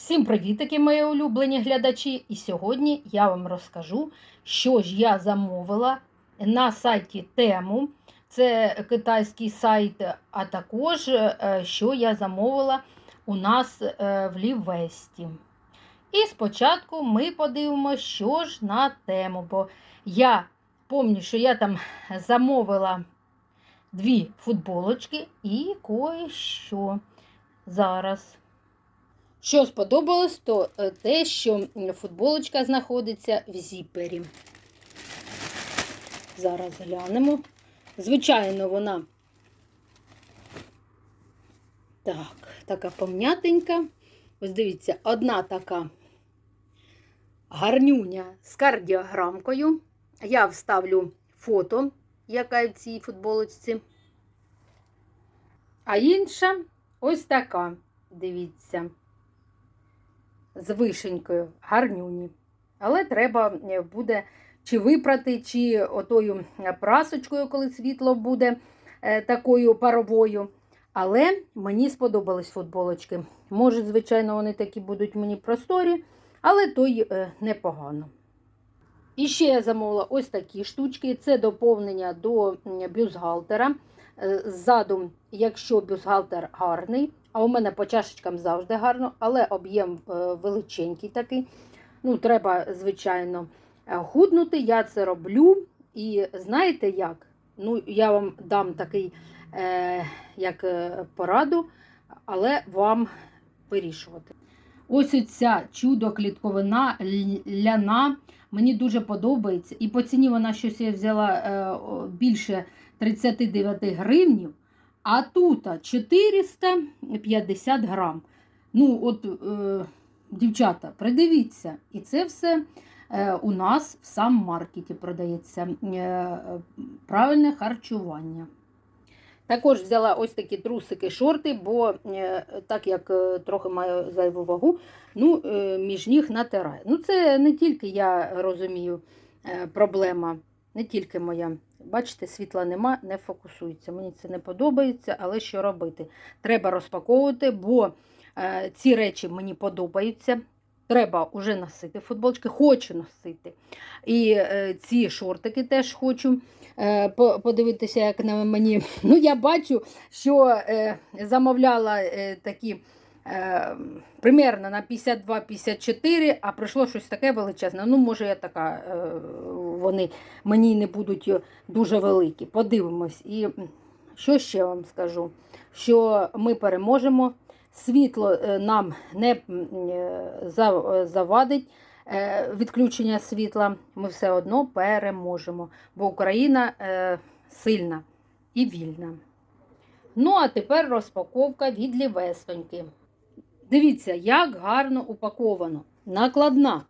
Всім привітики, мої улюблені глядачі! І сьогодні я вам розкажу, що ж я замовила на сайті Тему. Це китайський сайт, а також е, що я замовила у нас е, в Лівесті. І спочатку ми подивимося, що ж на тему. Бо я пам'ятаю, що я там замовила дві футболочки і кое-що зараз. Що сподобалось, то е, те, що футболочка знаходиться в зіпері. Зараз глянемо. Звичайно, вона так, така пом'ятенька. Ось дивіться, одна така гарнюня з кардіограмкою. Я вставлю фото, яка в цій футболочці. А інша ось така, дивіться з вишенькою, гарнюні. Але треба е, буде чи випрати, чи отою прасочкою, коли світло буде е, такою паровою. Але мені сподобались футболочки. Може, звичайно, вони такі будуть мені просторі, але то й е, непогано. І ще я замовила ось такі штучки. Це доповнення до бюстгальтера. Ззаду, якщо бюстгальтер гарний, а у мене по чашечкам завжди гарно, але об'єм величенький такий. Ну, Треба, звичайно, худнути. Я це роблю. І знаєте як? Ну, Я вам дам такий е, як пораду, але вам вирішувати. Ось ця чудо-клітковина ляна. Мені дуже подобається. І по ціні вона щось я взяла е, більше 39 гривнів. А тут 450 грам. Ну, от, е, дівчата, придивіться, і це все е, у нас в сам маркеті продається е, правильне харчування. Також взяла ось такі трусики, шорти, бо е, так як е, трохи маю зайву вагу, ну, е, між ніг натираю. Ну, це не тільки я розумію е, проблема, не тільки моя. Бачите, світла нема, не фокусується. Мені це не подобається, але що робити? Треба розпаковувати, бо е, ці речі мені подобаються. Треба вже носити футболочки, хочу носити. І е, ці шортики теж хочу е, подивитися, як на мені. Ну, Я бачу, що е, замовляла е, такі. Е, примерно на 52-54, а прийшло щось таке величезне. Ну, може, я така, е, вони мені не будуть дуже великі. Подивимось. І що ще вам скажу? Що ми переможемо, світло е, нам не завадить. Відключення світла, ми все одно переможемо, бо Україна сильна і вільна. Ну, а тепер розпаковка від лівестоньки. Дивіться, як гарно упаковано. Накладна.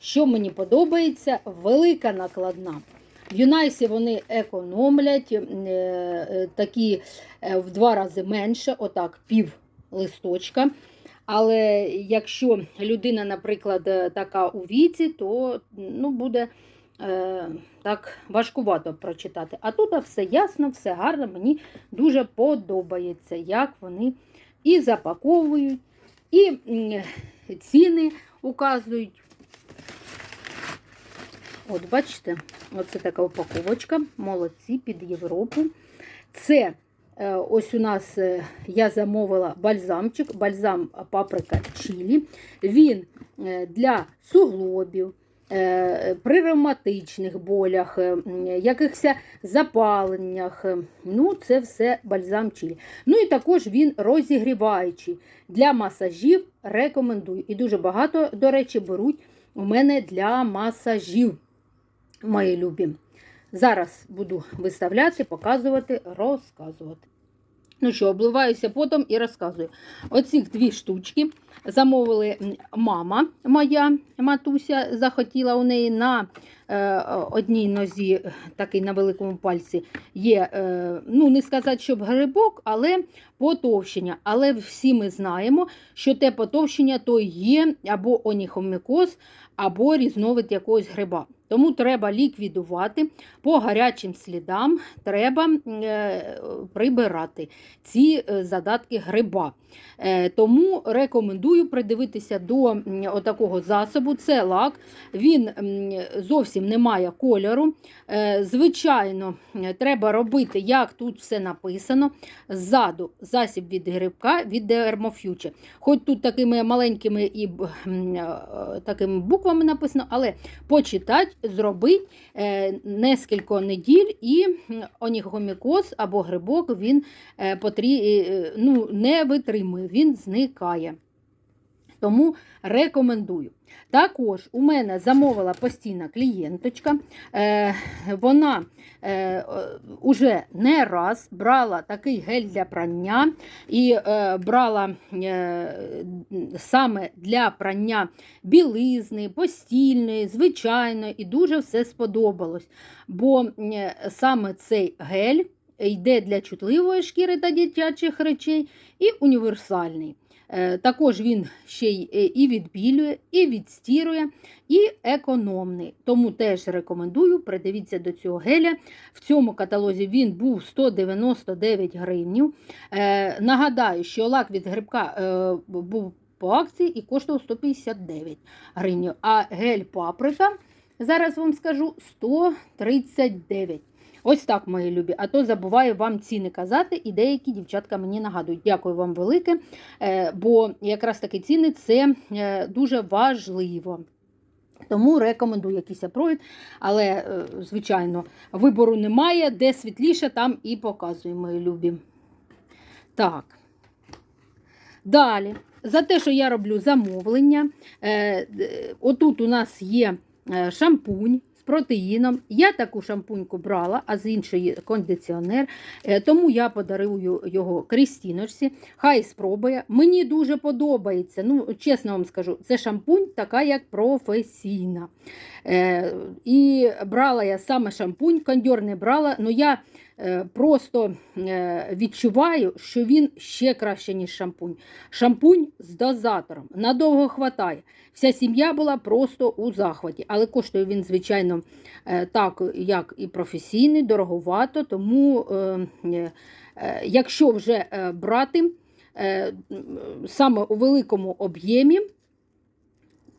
Що мені подобається, велика накладна. В Юнайсі вони економлять е, такі е, в два рази менше, отак, пів листочка. Але якщо людина, наприклад, така у віці, то ну, буде е, так важкувато прочитати. А тут все ясно, все гарно, мені дуже подобається, як вони і запаковують. І ціни указують. От, бачите, оце така упаковочка, молодці під Європу. Це е, ось у нас е, я замовила бальзамчик, бальзам паприка чилі. Він е, для суглобів. Е, при ревматичних болях, е, якихось запаленнях. Ну, Це все бальзам чилі. Ну і також він розігріваючий. Для масажів рекомендую. І дуже багато, до речі, беруть у мене для масажів, мої любі. Зараз буду виставляти, показувати, розказувати. Ну що, обливаюся потом і розказую. Оці дві штучки замовили мама моя матуся, захотіла у неї на одній нозі, такий на великому пальці, є, е, ну не сказати, щоб грибок, але потовщення. Але всі ми знаємо, що те потовщення то є або оніхомікоз, або різновид якогось гриба. Тому треба ліквідувати по гарячим слідам, треба е, прибирати ці е, задатки гриба. Е, тому рекомендую придивитися до м, отакого засобу. Це лак, він м, зовсім не має кольору. Е, Звичайно, е, треба робити, як тут все написано. Ззаду засіб від грибка від Дермоф'юче. Хоч тут такими маленькими і е, такими буквами написано, але почитати, зробити нескільки неділь і онігомікоз або грибок він потрі... ну, не витримує, він зникає. Тому рекомендую. Також у мене замовила постійна клієнточка. Е, вона е, уже не раз брала такий гель для прання і е, брала е, саме для прання білизни, постільної, звичайної, і дуже все сподобалось. Бо е, саме цей гель йде для чутливої шкіри та дитячих речей і універсальний. Е, Також він ще й е, і відбілює, і відстірує, і економний. Тому теж рекомендую, придивіться до цього геля. В цьому каталозі він був 199 гривнів. Е, Нагадаю, що лак від грибка був по акції і коштував 159 гривень. А гель паприка, зараз вам скажу, 139 Ось так, мої любі. А то забуваю вам ціни казати, і деякі дівчатка мені нагадують. Дякую вам велике, е, бо якраз таки ціни це е, дуже важливо. Тому рекомендую якийсь провід, але, е, звичайно, вибору немає. Де світліше, там і показую, мої любі. Так. Далі, за те, що я роблю замовлення, отут у нас є шампунь протеїном. Я таку шампуньку брала, а з іншої кондиціонер. Е, Тому я подарую його Крістіночці. Хай спробує. Мені дуже подобається. Ну, чесно вам скажу, це шампунь така, як професійна. Е, І брала я саме шампунь, кондьор не брала, але я просто е, відчуваю, що він ще краще, ніж шампунь. Шампунь з дозатором. Надовго хватає. Вся сім'я була просто у захваті. Але коштує він, звичайно, е, так, як і професійний, дороговато. Тому, е, е, е, якщо вже е, брати е, саме у великому об'ємі,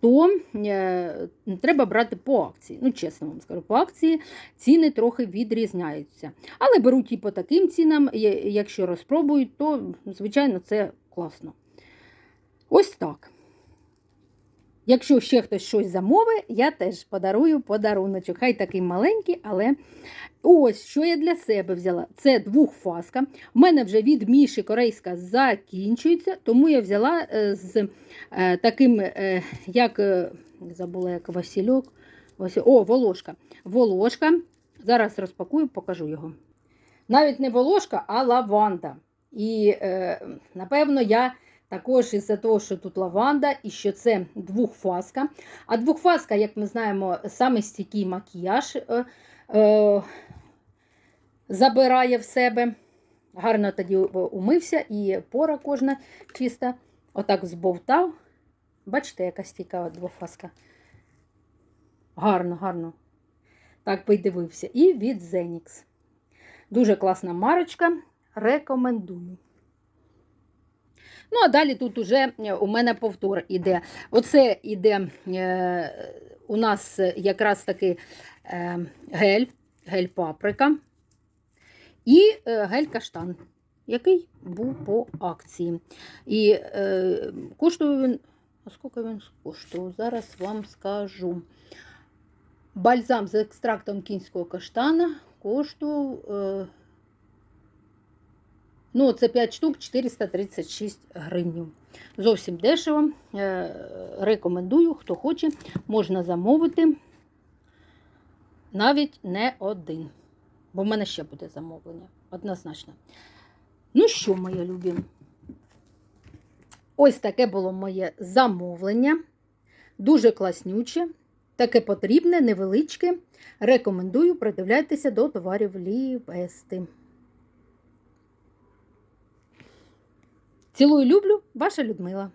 то е, треба брати по акції. Ну, чесно вам скажу, по акції ціни трохи відрізняються. Але беруть і по таким цінам, якщо розпробують, то, звичайно, це класно. Ось так. Якщо ще хтось щось замовить, я теж подарую подаруночок. Хай такий маленький, але ось що я для себе взяла. Це двохфаска. У мене вже від Міші корейська закінчується, тому я взяла е, з е, таким, е, як забула, як Васильок. О, волошка. Волошка. Зараз розпакую, покажу його. Навіть не волошка, а лаванда. І напевно я також із-за того, що тут лаванда і що це двохфаска. А двохфаска, як ми знаємо, саме стійкий макіяж е, е, забирає в себе. Гарно тоді умився і пора кожна чиста. Отак збовтав. Бачите, яка стійка двофаска. Гарно, гарно. Так би дивився. І від Zenix. Дуже класна марочка. Рекомендую. Ну, а далі тут уже е, у мене повтор іде. Оце іде е, у нас якраз таки е, гель, гель паприка і е, гель каштан, який був по акції. І е, коштує він. А скільки він коштував? Зараз вам скажу. Бальзам з екстрактом кінського каштана коштував. Ну, це 5 штук 436 гривень. Зовсім дешево. Е, Рекомендую, хто хоче, можна замовити навіть не один. Бо в мене ще буде замовлення. Однозначно. Ну що, моє любі? Ось таке було моє замовлення. Дуже класнюче. Таке потрібне, невеличке. Рекомендую придивляйтеся до товарів Лівести. Цілую люблю, ваша Людмила.